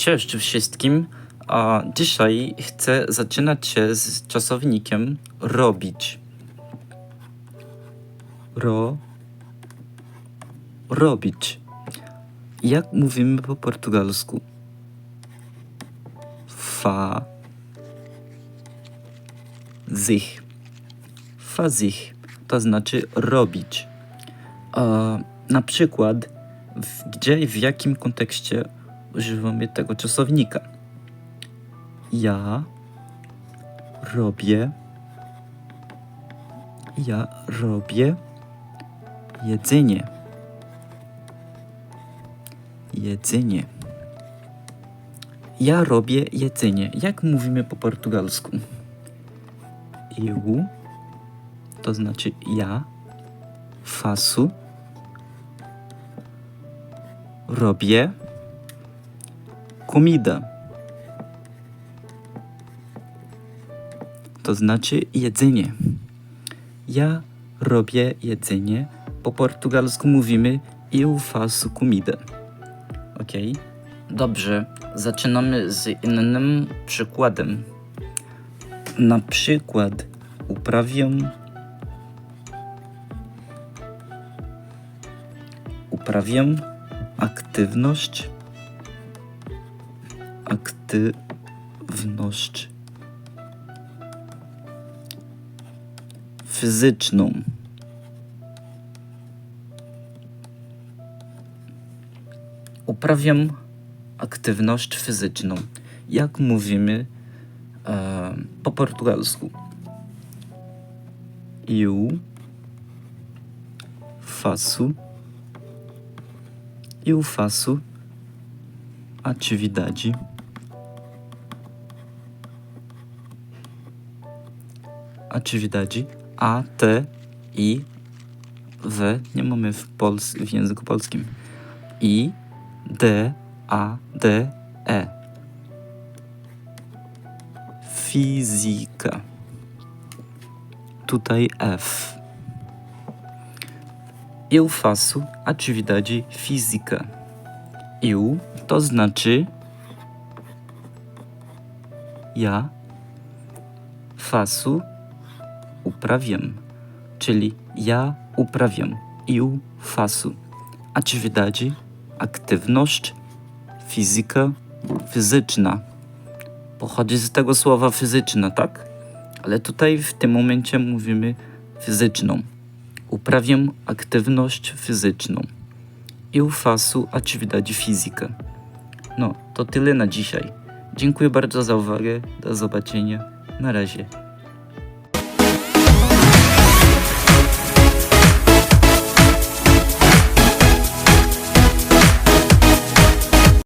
Cześć wszystkim. A dzisiaj chcę zaczynać się z czasownikiem robić. Ro. Robić. Jak mówimy po portugalsku? Fa. Zich. Fazich. To znaczy robić. A na przykład, gdzie i w jakim kontekście używamy tego czasownika? Ja robię. Ja robię jedzenie. Jedzenie. Ja robię jedzenie. Jak mówimy po portugalsku? Eu, to znaczy ja, faço, robię comida. To znaczy jedzenie. Ja robię jedzenie. Po portugalsku mówimy eu faço comida. Ok? Dobrze, zaczynamy z innym przykładem. Na przykład uprawiam uprawiam aktywność aktywność fizyczną. Uprawiam aktywność fizyczną. Jak mówimy e, po portugalsku? Eu faço eu faço atividade atividade A, T, I, W, nie mamy w, pols w języku polskim. I, D, A, D, E. Fizyka. Tutaj F. Eu faço atividade física. Eu to znaczy ja faço uprawiam, czyli ja uprawiam. Eu faço atividade, aktywność, fizyka, fizyczna. Pochodzi z tego słowa fizyczna, tak? Ale tutaj w tym momencie mówimy fizyczną. Uprawiam aktywność fizyczną. Eu faço atividade física. No, to tyle na dzisiaj. Dziękuję bardzo za uwagę. Do zobaczenia. Na razie.